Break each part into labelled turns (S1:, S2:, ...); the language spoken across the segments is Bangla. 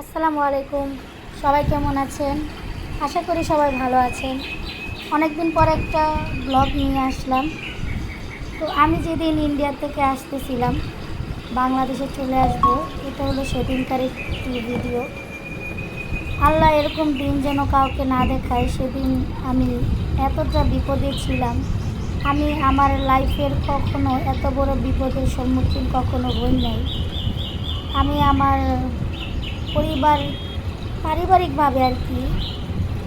S1: আসসালামু আলাইকুম। সবাই কেমন আছেন? আশা করি সবাই ভালো আছেন। অনেক দিন পর একটা ব্লগ নিয়ে আসলাম। তো আমি যেদিন ইন্ডিয়া থেকে আসতেছিলাম, বাংলাদেশে চলে আসব, এটা হলো সেদিনকার একটি ভিডিও আল্লাহ এরকম দিন যেন কাউকে না দেখায়, সেদিন আমি এতটা বিপদে ছিলাম। আমি আমার লাইফের কখনো এত বড় বিপদের সম্মুখীন কখনো হই নাই। আমি আমার পরিবার পারিবারিকভাবে আর কি।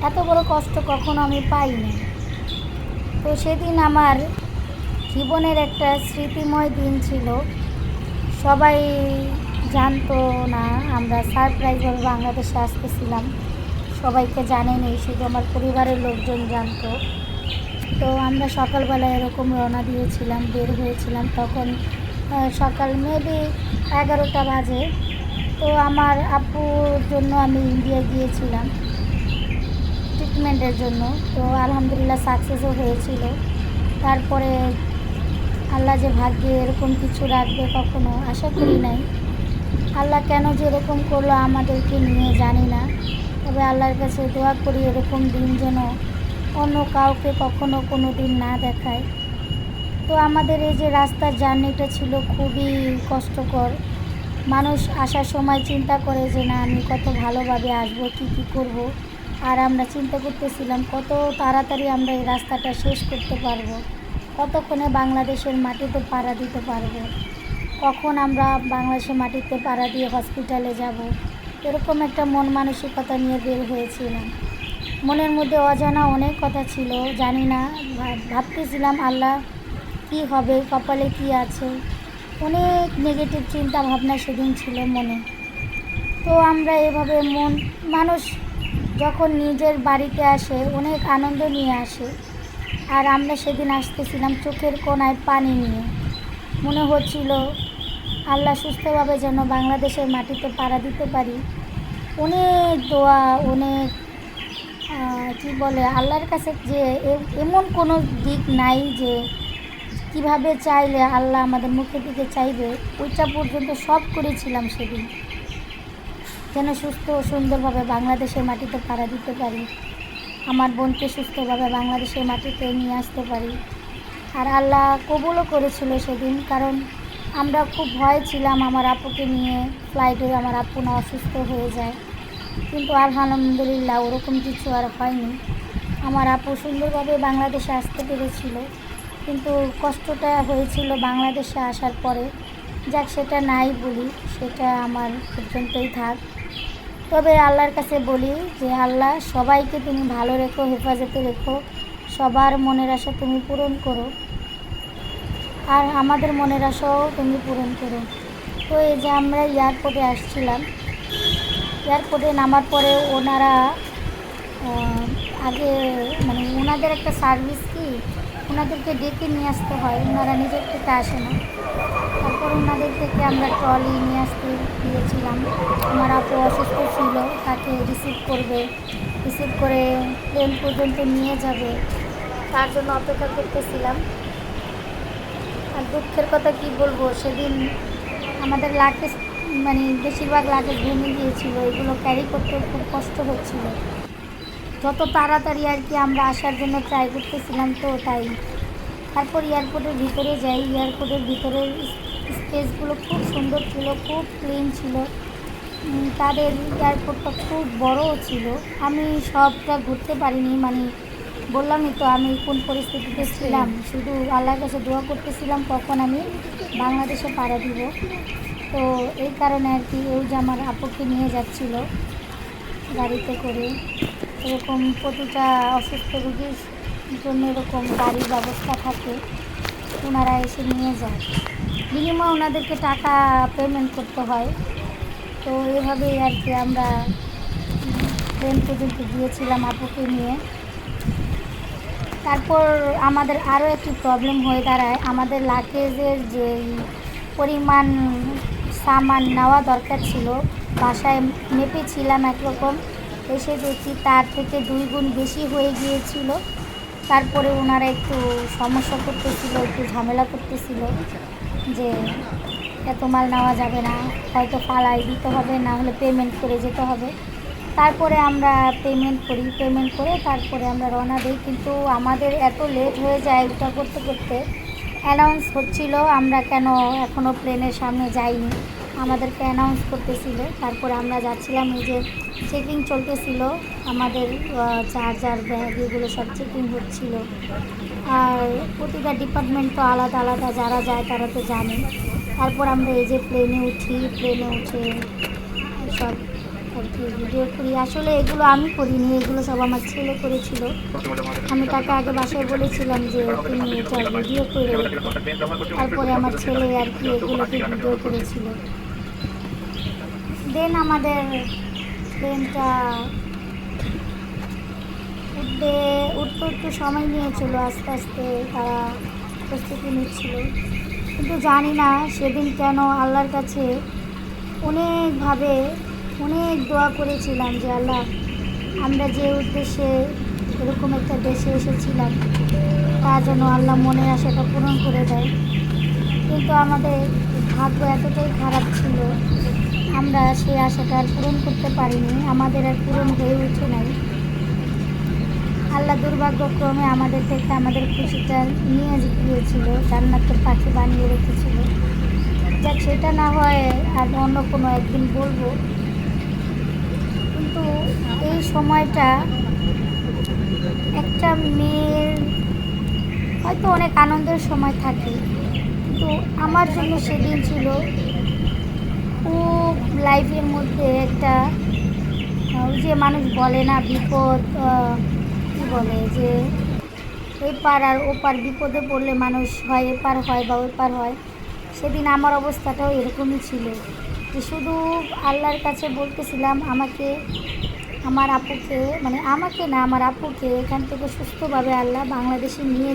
S1: এত বড় কষ্ট কখনো আমি পাইনি। তো সেদিন আমার জীবনের একটা স্মৃতিময় দিন ছিল। সবাই জানতো না, আমরা সারপ্রাইজভাবে বাংলাদেশে আসতেছিলাম। সবাইকে জানেনি, শুধু আমার পরিবারের লোকজন জানতো। তো আমরা সকালবেলা এরকম রওনা দিয়েছিলাম, বের হয়েছিলাম। তখন সকাল মেবি এগারোটা বাজে। তো আমার আপুর জন্য আমি ইন্ডিয়া গিয়েছিলাম ট্রিটমেন্টের জন্য। তো আলহামদুলিল্লাহ সাকসেসও হয়েছিল। তারপরে আল্লাহ যে ভাগ্যে এরকম কিছু রাখবে কখনো আশা করি নাই। আল্লাহ কেন যে এরকম করল আমাদেরকে নিয়ে জানি না। তবে আল্লাহর কাছে দোয়া করি এরকম দিন যেন অন্য কাউকে কখনো কোনো দিন না দেখায়। তো আমাদের এই যে রাস্তার জার্নিটা ছিল খুবই কষ্টকর। মানুষ আসার সময় চিন্তা করে যে, না, আমি কত ভালোভাবে আসব, কী কী করব? আর আমরা চিন্তা করতেছিলাম, কত তাড়াতাড়ি আমরা এই রাস্তাটা শেষ করতে পারব? কতক্ষণে বাংলাদেশের মাটিতে পাড়া দিতে পারব? কখন আমরা বাংলাদেশের মাটিতে পাড়া দিয়ে হসপিটালে যাব? এরকম একটা মন মানসিকতা নিয়ে বের হয়েছিলাম। মনের মধ্যে অজানা অনেক কথা ছিল, জানি না, ভাবতেছিলাম, আল্লাহ, কি হবে? কপালে কি আছে? অনেক নেগেটিভ চিন্তা ভাবনা সেদিন ছিল মনে। তো আমরা এভাবে মন, মানুষ যখন নিজের বাড়িতে আসে, অনেক আনন্দ নিয়ে আসে। আর আমরা সেদিন আসতেছিলাম চোখের কোনায় পানি নিয়ে। মনে হচ্ছিল আল্লাহ সুস্থভাবে যেন বাংলাদেশের মাটিতে পাড়া দিতে পারি। অনেক দোয়া, অনেক কি বলে, আল্লাহর কাছে যে এমন কোনো দিক নাই যে কীভাবে চাইলে আল্লাহ আমাদের মুখের দিকে চাইবে, ওইটা পর্যন্ত সব করেছিলাম সেদিন। যেন সুস্থ ও সুন্দরভাবে বাংলাদেশের মাটিতে পাড়া দিতে পারি, আমার বোনকে সুস্থভাবে বাংলাদেশের মাটিতে নিয়ে আসতে পারি। আর আল্লাহ কবুলও করেছিল সেদিন, কারণ আমরা খুব ভয় ছিলাম আমার আপুকে নিয়ে ফ্লাইটে আমার আপু না অসুস্থ হয়ে যায়। কিন্তু আলহামদুলিল্লাহ ওরকম কিছু আর হয়নি। আমার আপু সুন্দরভাবে বাংলাদেশে আসতে পেরেছিল। কিন্তু কষ্টটা হয়েছিল বাংলাদেশে আসার পরে। যাক, সেটা নাই বলি, সেটা আমার পর্যন্তই থাক। তবে আল্লাহর কাছে বলি যে, আল্লাহ, সবাইকে তুমি ভালো রেখো, হেফাজতে রেখো। সবার মনের আশা তুমি পূরণ করো। আর আমাদের মনের আশাও তুমি পূরণ করো। তো এই যে আমরা এয়ারপোর্টে আসছিলাম, এয়ারপোর্টে নামার পরে ওনারা আগে মানে ওনাদের একটা সার্ভিস ওনাদেরকে ডেকে নিয়ে আসতে হয়। ওনারা নিজের থেকে আসে না। তারপর ওনাদের থেকে আমরা ট্রলি নিয়ে আসতে দিয়েছিলাম আমার আপু অসুস্থ ছিল, তাকে রিসিভ করবে। রিসিভ করে প্লেন পর্যন্ত নিয়ে যাবে। তার জন্য অপেক্ষা করতেছিলাম। আর দুঃখের কথা কি বলব, সেদিন আমাদের লাগেজ মানে বেশিরভাগ লাগেজ ভেঙে গিয়েছিল। এগুলো ক্যারি করতে খুব কষ্ট হচ্ছিল। যত তাড়াতাড়ি আর কি আমরা আসার জন্য ট্রাই করতেছিলাম তো তাই। তারপর এয়ারপোর্টের ভিতরে যাই এয়ারপোর্টের ভিতরের স্পেসগুলো খুব সুন্দর ছিল খুব ক্লিন ছিল। তাদের এয়ারপোর্টটা খুব বড়ও ছিল। আমি সবটা ঘুরতে পারিনি মানে বললামই তো আমি কোন পরিস্থিতিতে ছিলাম। শুধু আল্লাহর কাছে দোয়া করতেছিলাম কখন আমি বাংলাদেশে পাড়া দিব। তো এই কারণে আর কি ওই যে আমার আপুকে নিয়ে যাচ্ছিল গাড়িতে করে। এরকম প্রতিটা অসুস্থ রুগীর জন্য এরকম গাড়ির ব্যবস্থা থাকে, ওনারা এসে নিয়ে যায়। বিনিময়ে ওনাদেরকে টাকা পেমেন্ট করতে হয়। তো এভাবেই আর কি আমরা ট্রেন পর্যন্ত গিয়েছিলাম আপুকে নিয়ে। তারপর আমাদের আরও একটি প্রবলেম হয়ে দাঁড়ায়। আমাদের লাগেজের যে পরিমাণ সামান নেওয়া দরকার ছিল, বাসায় মেপেছিলাম একরকম। এসে দেখি তার থেকে দুই গুণ বেশি হয়ে গিয়েছিল। তারপরে ওনারা একটু সমস্যা করতেছিল, একটু ঝামেলা করতেছিল যে এত মাল নেওয়া যাবে না, হয়তো ফালাই দিতে হবে, না হলে পেমেন্ট করে যেতে হবে। তারপরে আমরা পেমেন্ট করি পেমেন্ট করে তারপরে আমরা রওনা দিই। কিন্তু আমাদের এত লেট হয়ে যায় ওটা করতে করতে অ্যানাউন্স হচ্ছিল, আমরা কেন এখনও প্লেনের সামনে যাইনি। আমাদেরকে অ্যানাউন্স করতেছিল। তারপরে আমরা যাচ্ছিলাম এই যে চেকিং চলতেছিল আমাদের চার্জার ব্যাগ এগুলো সব চেকিং হচ্ছিল। আর প্রতিটা ডিপার্টমেন্ট তো আলাদা আলাদা যারা যায় তারা তো জানে। তারপর আমরা এই যে প্লেনে উঠি প্লেনে উঠে সব আর কি ভিডিও করি। আসলে এগুলো আমি করিনি এগুলো সব আমার ছেলে করেছিল। আমি তাকে আগে বাসায় বলেছিলাম যে তুমি এটা ভিডিও করে তারপরে আমার ছেলে আর কি এগুলোকে ভিডিও করেছিল। দেন আমাদের ট্রেনটা উঠতে উঠতে সময় নিয়েছিল, আস্তে আস্তে তারা প্রস্তুতি নিচ্ছিল। কিন্তু জানি না সেদিন কেন আল্লাহর কাছে অনেকভাবে, অনেক দোয়া করেছিলাম যে, আল্লাহ, আমরা যে উদ্দেশ্যে এরকম একটা দেশে এসেছিলাম, তা যেন আল্লাহ মনের আশাটা পূরণ করে দেয়। কিন্তু আমাদের ভাগ্য এতটাই খারাপ ছিল আমরা সেই আশাটা আর পূরণ করতে পারিনি, আমাদের আর পূরণ হয়ে উঠে নাই। আল্লাহ দুর্ভাগ্যক্রমে আমাদের থেকে আমাদের খুশিটা নিয়ে গিয়েছিল, জান্নাতের পাখি বানিয়ে রেখেছিল। যাক, সেটা না হয় আর অন্য কোনো একদিন বলব। কিন্তু এই সময়টা একটা মেয়ের হয়তো অনেক আনন্দের সময় থাকে, কিন্তু আমার জন্য সেদিন ছিল খুব লাইফের মধ্যে একটা ওই যে মানুষ বলে না বিপদ কি বলে যে এপার আর ওপার বিপদে পড়লে মানুষ হয়, এপার হয় বা ওপার হয়। সেদিন আমার অবস্থাটাও এরকমই ছিল। যে শুধু আল্লাহর কাছে বলতেছিলাম, আমাকে, আমার আপুকে মানে আমাকে না, আমার আপুকে এখান থেকে সুস্থভাবে আল্লাহ বাংলাদেশে নিয়ে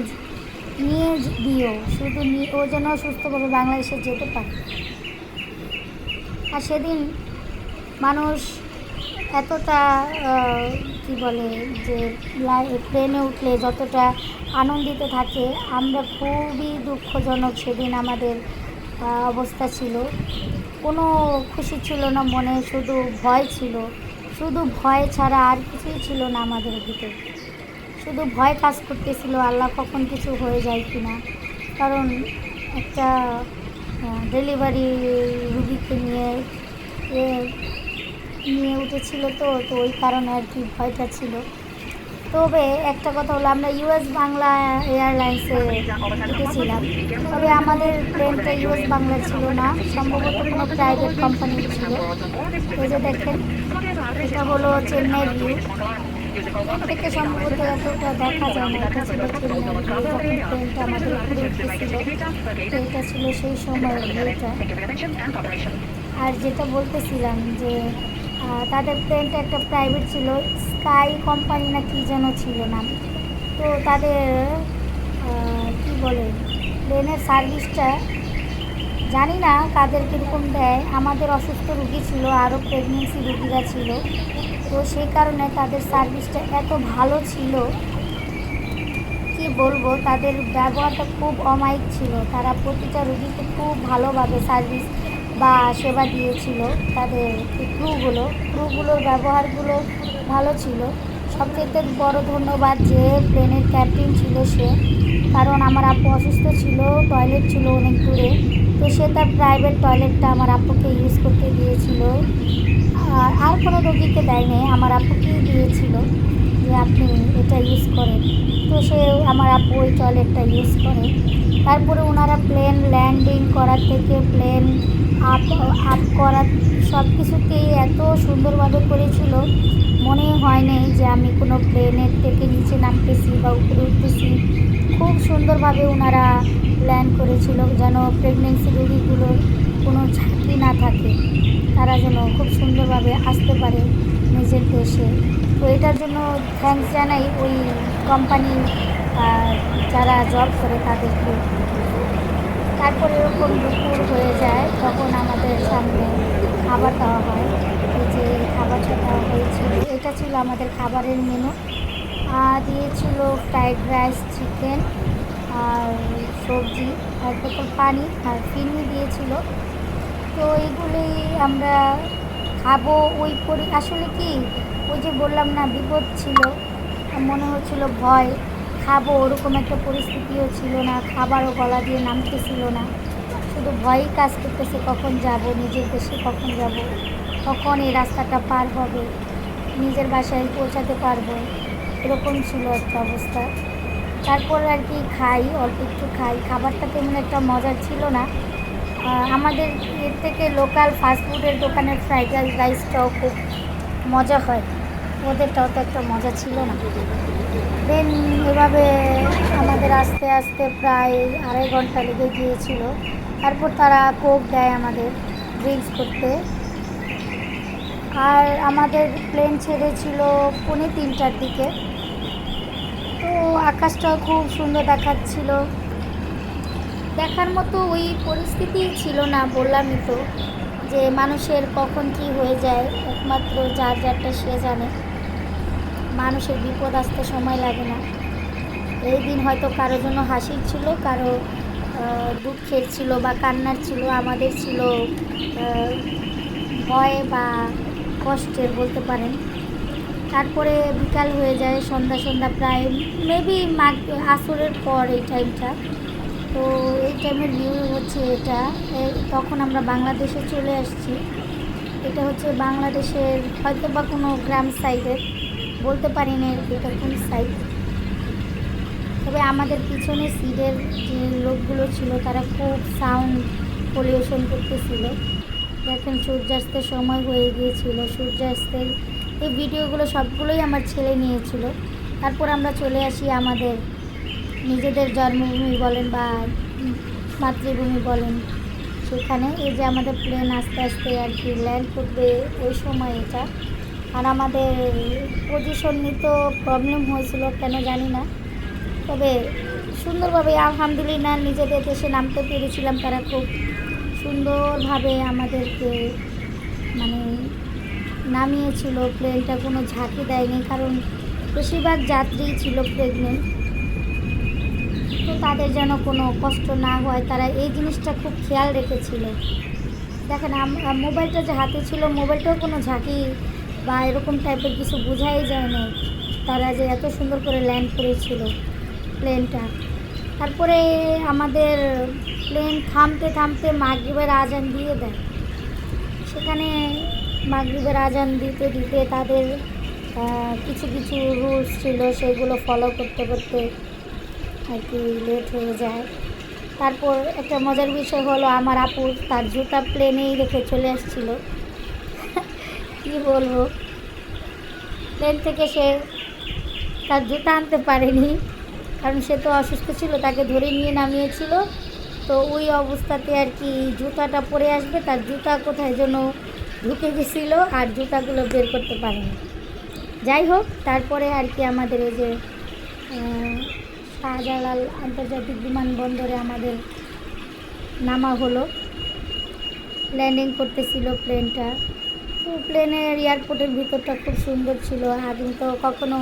S1: নিয়ে দিও। শুধু নিয়ে ও যেন সুস্থভাবে বাংলাদেশে যেতে পারে। আর সেদিন মানুষ এতটা কি বলে, যে প্লেনে উঠলে যতটা আনন্দিত থাকে, আমরা খুবই দুঃখজনক সেদিন আমাদের অবস্থা ছিল। কোনো খুশি ছিল না, মনে শুধু ভয় ছিল। শুধু ভয় ছাড়া আর কিছুই ছিল না আমাদের ভিতরে। শুধু ভয় কাজ করতেছিল, আল্লাহ কখন কিছু হয়ে যায় কি না কারণ একটা ডেলিভারি রুগীকে নিয়ে নিয়ে উঠেছিল তো তো ওই কারণে আর কি ভয়টা ছিল। তবে একটা কথা হলো, আমরা ইউএস বাংলা এয়ারলাইন্সে উঠেছিলাম। তবে আমাদের প্লেনটা ইউএস বাংলা ছিল না, সম্ভবত কোনো প্রাইভেট কোম্পানি ছিল। এই যে দেখেন, এটা হলো চেন্নাই ভিউ থেকে সম্ভবত এতটা দেখা যায় না। এটা ছিল প্লেনটা আমাদের ছিল সেই সময়ের আর যেটা বলতেছিলাম যে তাদের প্লেনটা একটা প্রাইভেট ছিল। স্কাই কোম্পানি না কী যেন ছিল না তো তাদের কি বলে প্লেনের সার্ভিসটা জানি না কাদের কীরকম দেয়। আমাদের অসুস্থ রুগী ছিল, আরও প্রেগনেন্সি রুগীরা ছিল। তো সেই কারণে তাদের সার্ভিসটা এত ভালো ছিল। কি বলব, তাদের ব্যবহারটা খুব অমায়িক ছিল। তারা প্রতিটা রুগীকে খুব ভালোভাবে সার্ভিস বা সেবা দিয়েছিল। তাদের ক্রুগুলো, ক্রুগুলোর ব্যবহারগুলো ভালো ছিল। সবচেয়ে বড় ধন্যবাদ যে প্লেনের ক্যাপ্টেন ছিল সে। কারণ আমার আপু অসুস্থ ছিল, টয়লেট ছিল অনেক দূরে। তো সে তার প্রাইভেট টয়লেটটা আমার আপুকে ইউজ করতে দিয়েছিল। আর আর কোনো রোগীকে দেয় দেয়নি, আমার আপুকেই দিয়েছিল যে আপনি এটা ইউজ করেন। তো সে আমার আপু ওই টয়লেটটা ইউজ করে। তারপরে ওনারা প্লেন ল্যান্ডিং করার থেকে প্লেন আপ আপ করার সব কিছুতেই এত সুন্দরভাবে করেছিল, মনে হয় হয়নি যে আমি কোনো প্লেনের থেকে নিচে নামতেছি বা উপরে উঠতেছি। খুব সুন্দরভাবে ওনারা প্ল্যান করেছিল, যেন প্রেগনেন্সি রোগীগুলোর কোনো ঝাঁকি না থাকে, তারা যেন খুব সুন্দরভাবে আসতে পারে নিজের দেশে। তো এটার জন্য থ্যাঙ্কস জানাই ওই কোম্পানি যারা জব করে তাদেরকে। তারপরে এরকম দুপুর হয়ে যায়, তখন আমাদের সামনে খাবার দেওয়া হয়। এই যে খাবারটা দেওয়া হয়েছিল, এটা ছিল আমাদের খাবারের মেনু আর দিয়েছিল ফ্রাইড রাইস চিকেন আর সবজি আর পানি আর ফিরনি দিয়েছিল। তো এগুলি আমরা খাব। ওই পরি, আসলে কি, ওই যে বললাম না, বিপদ ছিল, মনে হচ্ছিল ভয়। খাব, ওরকম একটা পরিস্থিতিও ছিল না, খাবারও গলা দিয়ে নামতেছিল না। শুধু ভয়ই কাজ করতেছে, কখন যাব, নিজের দেশে কখন যাব, কখন এই রাস্তাটা পার হবে, নিজের বাসায় পৌঁছাতে পারব, এরকম ছিল একটা অবস্থা। তারপর আর কি খাই, অল্প একটু খাই। খাবারটা তেমন একটা মজার ছিল না আমাদের এর থেকে লোকাল ফাস্টফুডের দোকানের ফ্রাইড রাইস রাইসটাও খুব মজা হয়। ওদেরটাও তো একটা মজা ছিল না। দেন এভাবে আমাদের আস্তে আস্তে প্রায় আড়াই ঘণ্টা লেগে গিয়েছিল। তারপর তারা কোক দেয় আমাদের ড্রিঙ্কস করতে। আর আমাদের প্লেন ছেড়েছিল পৌনে তিনটার দিকে। তো আকাশটাও খুব সুন্দর দেখাচ্ছিল। দেখার মতো ওই পরিস্থিতি ছিল না, বললামই তো, যে মানুষের কখন কি হয়ে যায়, একমাত্র যার যারটা সে জানে। মানুষের বিপদ আসতে সময় লাগে না। এই দিন হয়তো কারও জন্য হাসির ছিল, কারও দুঃখের ছিল বা কান্নার ছিল, আমাদের ছিল ভয় বা কষ্টের বলতে পারেন। তারপরে বিকাল হয়ে যায়, সন্ধ্যা সন্ধ্যা প্রায় মেবি মাগ আসরের পর এই টাইমটা তো এই টাইমের ভিউ হচ্ছে এটা। তখন আমরা বাংলাদেশে চলে আসছি। এটা হচ্ছে বাংলাদেশের হয়তো বা কোনো গ্রাম সাইডের বলতে পারি না এটা কোন সাইড তবে আমাদের পিছনে সিটের যে লোকগুলো ছিল, তারা খুব সাউন্ড পলিউশন করতেছিল। দেখেন সূর্যাস্তের সময় হয়ে গিয়েছিল। সূর্যাস্তের এই ভিডিওগুলো সবগুলোই আমার ছেলে নিয়েছিল। তারপর আমরা চলে আসি আমাদের নিজেদের জন্মভূমি বলেন বা মাতৃভূমি বলেন, সেখানে এই যে আমাদের প্লেন আস্তে আস্তে আর কি ল্যান্ড করবে ওই সময় এটা। আর আমাদের পজিশন নিতেও প্রবলেম হয়েছিল, কেন জানি না। তবে সুন্দরভাবে আলহামদুলিল্লাহ নিজেদের দেশে নামতে পেরেছিলাম তারা খুব সুন্দরভাবে আমাদেরকে মানে নামিয়েছিল। প্লেনটা কোনো ঝাঁকি দেয়নি, কারণ বেশিরভাগ যাত্রী ছিল প্রেগনেন্ট তো তাদের যেন কোনো কষ্ট না হয়, তারা এই জিনিসটা খুব খেয়াল রেখেছিল। দেখেন মোবাইলটা যে হাতে ছিল, মোবাইলটাও কোনো ঝাঁকি বা এরকম টাইপের কিছু বোঝাই যায় না তারা যে এত সুন্দর করে ল্যান্ড করেছিল প্লেনটা তারপরে আমাদের প্লেন থামতে থামতে মাগরিবের আজান দিয়ে দেয়। সেখানে মাগরিবের আজান দিতে দিতে তাদের কিছু কিছু রুলস ছিল, সেগুলো ফলো করতে করতে আর কি লেট হয়ে যায়। তারপর একটা মজার বিষয় হলো, আমার আপু তার জুতা প্লেনেই রেখে চলে আসছিল। কী বলব? প্লেন থেকে সে তার জুতা আনতে পারেনি, কারণ সে তো অসুস্থ ছিল, তাকে ধরে নিয়ে নামিয়েছিল। তো ওই অবস্থাতে আর কি জুতাটা পরে আসবে, তার জুতা কোথায় যেন ঢুকে গেছিল আর জুতাগুলো বের করতে পারেনি। যাই হোক, তারপরে আর কি আমাদের এই যে শাহজালাল আন্তর্জাতিক বিমানবন্দরে আমাদের নামা হলো। ল্যান্ডিং করতেছিল প্লেনটা। তো প্লেনের এয়ারপোর্টের ভিতরটা খুব সুন্দর ছিল। আগে তো কখনো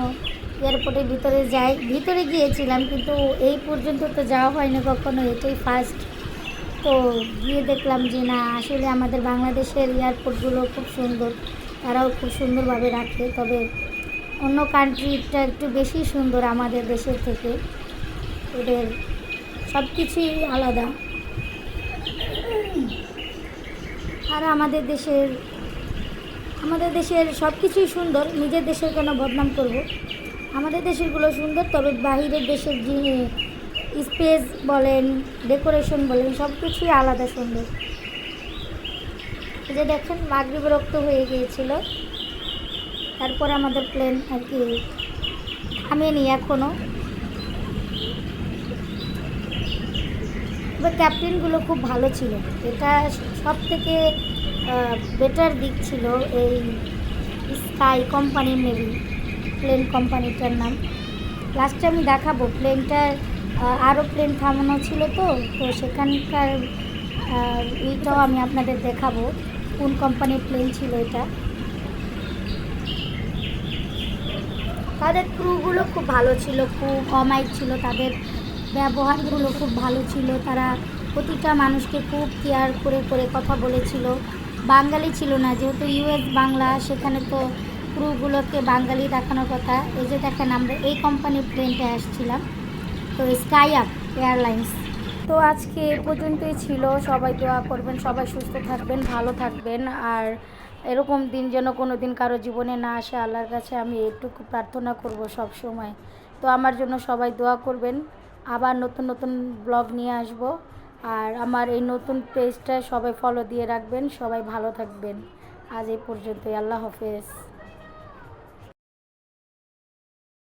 S1: এয়ারপোর্টের ভিতরে যাই, ভিতরে গিয়েছিলাম, কিন্তু এই পর্যন্ত তো যাওয়া হয়নি কখনো, এটাই ফার্স্ট তো গিয়ে দেখলাম যে না, আসলে আমাদের বাংলাদেশের এয়ারপোর্টগুলো খুব সুন্দর। তারাও খুব সুন্দরভাবে রাখে। তবে অন্য কান্ট্রিটা একটু বেশি সুন্দর আমাদের দেশের থেকে। ওদের সব কিছুই আলাদা। আর আমাদের দেশের আমাদের দেশের সব কিছুই সুন্দর, নিজের দেশের কেন বদনাম করব? আমাদের দেশেরগুলো সুন্দর, তবে বাহিরের দেশের যে স্পেস বলেন, ডেকোরেশন বলেন সব কিছুই আলাদা সুন্দর। যে দেখেন মাগরি বিরক্ত হয়ে গিয়েছিল। তারপর আমাদের প্লেন আর কি। থামেনি এখনও তবে ক্যাপ্টেনগুলো খুব ভালো ছিল। এটা সব থেকে বেটার দিক ছিল এই স্কাই কোম্পানির মেবি প্লেন কোম্পানিটার নাম। লাস্টে আমি দেখাবো প্লেনটার আরও প্লেন থামানো ছিল তো তো সেখানকার এইটাও আমি আপনাদের দেখাবো, কোন কোম্পানির প্লেন ছিল এটা। তাদের ক্রুগুলো খুব ভালো ছিল, খুব অমায়িক ছিল তাদের। ব্যবহারগুলো খুব ভালো ছিল। তারা প্রতিটা মানুষকে খুব কেয়ার করে করে কথা বলেছিল। বাঙালি ছিল না, যেহেতু ইউএস বাংলা, সেখানে তো ক্রুগুলোকে বাঙালি দেখানোর কথা। এই যে দেখেন আমরা এই কোম্পানির প্লেনটা আসছিলাম। তো স্কাই আপ এয়ারলাইন্স তো আজকে এ পর্যন্তই ছিল। সবাই দোয়া করবেন, সবাই সুস্থ থাকবেন, ভালো থাকবেন। আর এরকম দিন যেন কোনো দিন কারও জীবনে না আসে, আল্লাহর কাছে আমি এটুকু প্রার্থনা করব সব সময় তো আমার জন্য সবাই দোয়া করবেন। আবার নতুন নতুন ব্লগ নিয়ে আসব। আর আমার এই নতুন পেজটা সবাই ফলো দিয়ে রাখবেন, সবাই ভালো থাকবেন। আজ এই পর্যন্তই, আল্লাহ হাফেজ।